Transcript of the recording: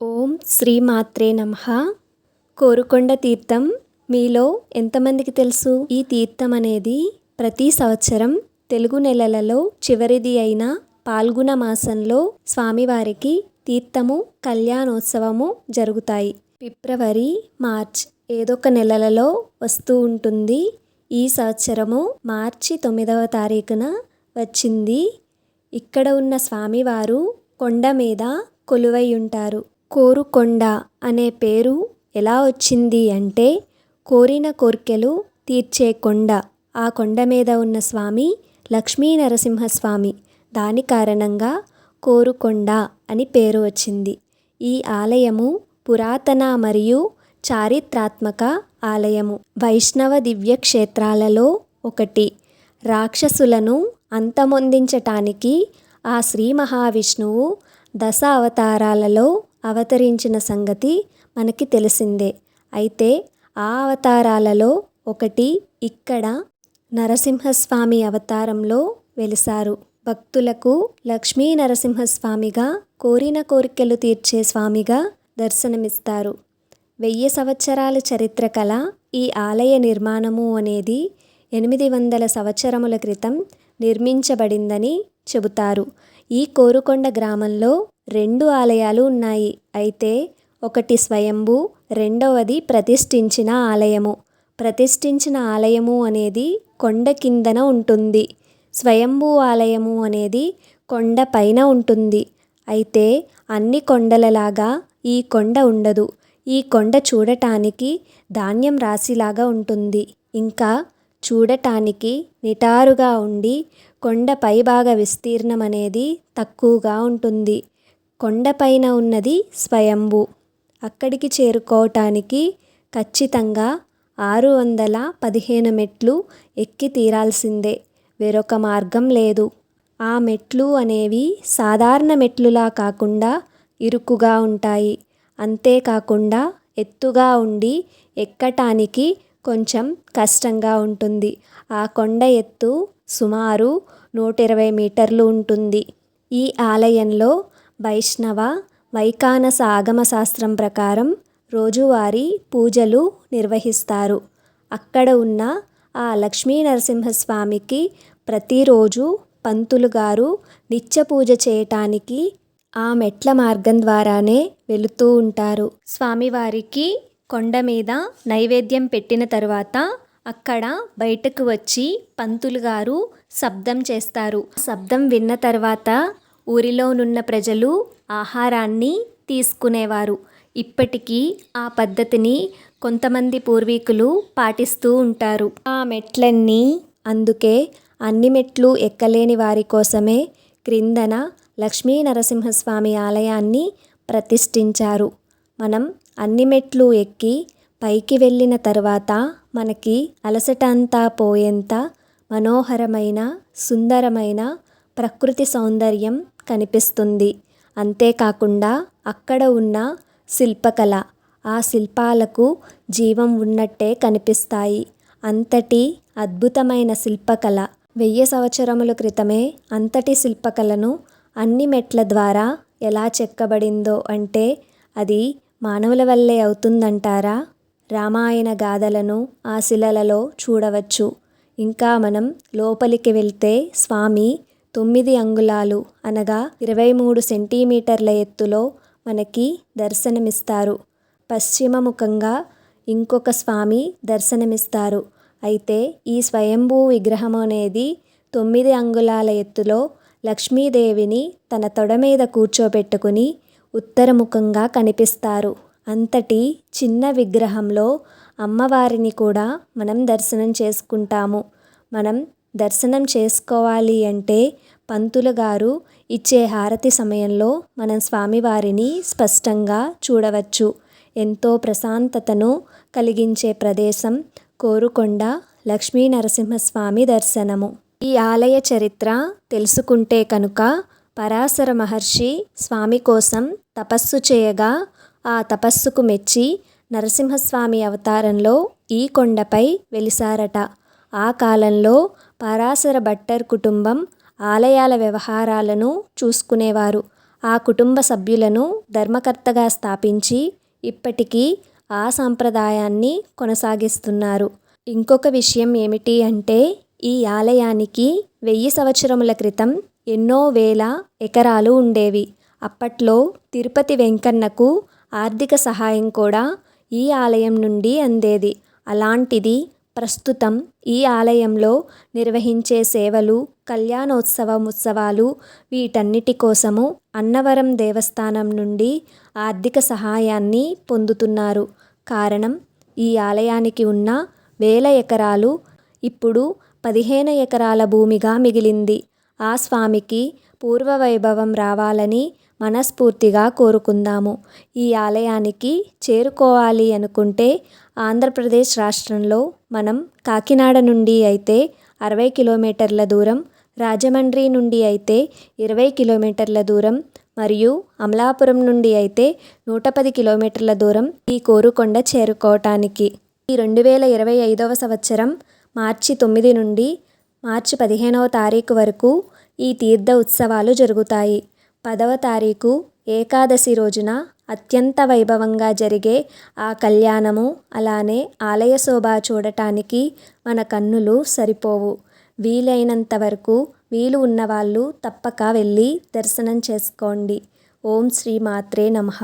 ఓం శ్రీమాత్రే నమ. కోరుకొండ తీర్థం మీలో ఎంతమందికి తెలుసు? ఈ తీర్థం అనేది ప్రతి సంవత్సరం తెలుగు నెలలలో చివరిది అయిన పాల్గొన మాసంలో స్వామివారికి తీర్థము కళ్యాణోత్సవము జరుగుతాయి. ఫిబ్రవరి మార్చ్ ఏదో ఒక నెలలలో వస్తూ ఉంటుంది. ఈ సంవత్సరము మార్చి తొమ్మిదవ తారీఖున వచ్చింది. ఇక్కడ ఉన్న స్వామివారు కొండ మీద కొలువై ఉంటారు. కోరుకొండ అనే పేరు ఎలా వచ్చింది అంటే కోరిన కోర్కెలు తీర్చే కొండ. ఆ కొండ మీద ఉన్న స్వామి లక్ష్మీ నరసింహస్వామి. దాని కారణంగా కోరుకొండ అని పేరు వచ్చింది. ఈ ఆలయము పురాతన మరియు చారిత్రాత్మక ఆలయము. వైష్ణవ దివ్య క్షేత్రాలలో ఒకటి. రాక్షసులను అంతమొందించటానికి ఆ శ్రీ మహావిష్ణువు దశ అవతారాలలో అవతరించిన సంగతి మనకి తెలిసిందే. అయితే ఆ అవతారాలలో ఒకటి ఇక్కడ నరసింహస్వామి అవతారంలో వెలిసారు. భక్తులకు లక్ష్మీ నరసింహస్వామిగా కోరిన కోరికలు తీర్చే స్వామిగా దర్శనమిస్తారు. వెయ్యి సంవత్సరాల చరిత్ర కల ఈ ఆలయ నిర్మాణము అనేది ఎనిమిది వందల సంవత్సరముల క్రితం నిర్మించబడిందని చెబుతారు. ఈ కోరుకొండ గ్రామంలో రెండు ఆలయాలు ఉన్నాయి. అయితే ఒకటి స్వయంభూ రెండవది ప్రతిష్ఠించిన ఆలయము. ప్రతిష్ఠించిన ఆలయము అనేది కొండ కిందన ఉంటుంది. స్వయంభూ ఆలయము అనేది కొండ పైన ఉంటుంది. అయితే అన్ని కొండలలాగా ఈ కొండ ఉండదు. ఈ కొండ చూడటానికి ధాన్యం రాశిలాగా ఉంటుంది. ఇంకా చూడటానికి నిటారుగా ఉండి కొండ పైభాగ విస్తీర్ణం అనేది తక్కువగా ఉంటుంది. కొండపైన ఉన్నది స్వయంభు. అక్కడికి చేరుకోవటానికి ఖచ్చితంగా ఆరు వందల పదిహేను మెట్లు ఎక్కి తీరాల్సిందే. వేరొక మార్గం లేదు. ఆ మెట్లు అనేవి సాధారణ మెట్లులా కాకుండా ఇరుకుగా ఉంటాయి. అంతేకాకుండా ఎత్తుగా ఉండి ఎక్కటానికి కొంచెం కష్టంగా ఉంటుంది. ఆ కొండ ఎత్తు సుమారు నూట ఇరవై మీటర్లు ఉంటుంది. ఈ ఆలయంలో వైష్ణవ వైఖానస ఆగమ శాస్త్రం ప్రకారం రోజువారీ పూజలు నిర్వహిస్తారు. అక్కడ ఉన్న ఆ లక్ష్మీ నరసింహస్వామికి ప్రతిరోజు పంతులు గారు నిత్య పూజ చేయటానికి ఆ మెట్ల మార్గం ద్వారానే వెళుతూ ఉంటారు. స్వామివారికి కొండ మీద నైవేద్యం పెట్టిన తరువాత అక్కడ బయటకు వచ్చి పంతులు గారు శబ్దం చేస్తారు. శబ్దం విన్న తర్వాత ఊరిలోనున్న ప్రజలు ఆహారాన్ని తీసుకునేవారు. ఇప్పటికీ ఆ పద్ధతిని కొంతమంది పూర్వీకులు పాటిస్తూ ఉంటారు. ఆ మెట్లన్నీ అందుకే అన్ని మెట్లు ఎక్కలేని వారి కోసమే క్రిందన లక్ష్మీ నరసింహస్వామి ఆలయాన్ని ప్రతిష్ఠించారు. మనం అన్ని మెట్లు ఎక్కి పైకి వెళ్ళిన తర్వాత మనకి అలసట అంతా పోయేంత మనోహరమైన సుందరమైన ప్రకృతి సౌందర్యం కనిపిస్తుంది. అంతేకాకుండా అక్కడ ఉన్న శిల్పకళ ఆ శిల్పాలకు జీవం ఉన్నట్టే కనిపిస్తాయి. అంతటి అద్భుతమైన శిల్పకళ వెయ్యి సంవత్సరముల క్రితమే అంతటి శిల్పకళను అన్ని మెట్ల ద్వారా ఎలా చెక్కబడిందో అంటే అది మానవుల వల్లే అవుతుందంటారా? రామాయణ గాథలను ఆ శిలలలో చూడవచ్చు. ఇంకా మనం లోపలికి వెళ్తే స్వామి తొమ్మిది అంగుళాలు అనగా ఇరవై మూడు సెంటీమీటర్ల ఎత్తులో మనకి దర్శనమిస్తారు. పశ్చిమముఖంగా ఇంకొక స్వామి దర్శనమిస్తారు. అయితే ఈ స్వయంభూ విగ్రహం అనేది తొమ్మిది అంగుళాల ఎత్తులో లక్ష్మీదేవిని తన తొడ మీద కూర్చోబెట్టుకుని ఉత్తరముఖంగా కనిపిస్తారు. అంతటి చిన్న విగ్రహంలో అమ్మవారిని కూడా మనం దర్శనం చేసుకుంటాము. మనం దర్శనం చేసుకోవాలి అంటే పంతులు గారు ఇచ్చే హారతి సమయంలో మనం స్వామివారిని స్పష్టంగా చూడవచ్చు. ఎంతో ప్రశాంతతను కలిగించే ప్రదేశం కోరుకొండ లక్ష్మీ నరసింహస్వామి దర్శనము. ఈ ఆలయ చరిత్ర తెలుసుకుంటే కనుక పరాశర మహర్షి స్వామి కోసం తపస్సు చేయగా ఆ తపస్సుకు మెచ్చి నరసింహస్వామి అవతారంలో ఈ కొండపై వెలిసారట. ఆ కాలంలో పరాశర భట్టర్ కుటుంబం ఆలయాల వ్యవహారాలను చూసుకునేవారు. ఆ కుటుంబ సభ్యులను ధర్మకర్తగా స్థాపించి ఇప్పటికీ ఆ సాంప్రదాయాన్ని కొనసాగిస్తున్నారు. ఇంకొక విషయం ఏమిటి అంటే ఈ ఆలయానికి వెయ్యి సంవత్సరముల క్రితం ఎన్నో వేల ఎకరాలు ఉండేవి. అప్పట్లో తిరుపతి వెంకన్నకు ఆర్థిక సహాయం కూడా ఈ ఆలయం నుండి అందేది. అలాంటిది ప్రస్తుతం ఈ ఆలయంలో నిర్వహించే సేవలు కళ్యాణోత్సవం ఉత్సవాలు వీటన్నిటి కోసము అన్నవరం దేవస్థానం నుండి ఆర్థిక సహాయాన్ని పొందుతున్నారు. కారణం ఈ ఆలయానికి ఉన్న వేల ఎకరాలు ఇప్పుడు పదిహేను ఎకరాల భూమిగా మిగిలింది. ఆ స్వామికి పూర్వ వైభవం రావాలని మనస్ఫూర్తిగా కోరుకుందాము. ఈ ఆలయానికి చేరుకోవాలి అనుకుంటే ఆంధ్రప్రదేశ్ రాష్ట్రంలో మనం కాకినాడ నుండి అయితే అరవై కిలోమీటర్ల దూరం రాజమండ్రి నుండి అయితే ఇరవై కిలోమీటర్ల దూరం మరియు అమలాపురం నుండి అయితే నూట పది కిలోమీటర్ల దూరం ఈ కోరుకొండ చేరుకోవటానికి. ఈ రెండు వేల ఇరవై ఐదవ సంవత్సరం మార్చి తొమ్మిది నుండి మార్చి పదిహేనవ తారీఖు వరకు ఈ తీర్థ ఉత్సవాలు జరుగుతాయి. పదవ తారీఖు ఏకాదశి రోజున అత్యంత వైభవంగా జరిగే ఆ కళ్యాణము అలానే ఆలయ శోభ చూడటానికి మన కన్నులు సరిపోవు. వీలైనంత వరకు వీలు ఉన్నవాళ్ళు తప్పక వెళ్ళి దర్శనం చేసుకోండి. ఓం శ్రీ మాత్రే నమః.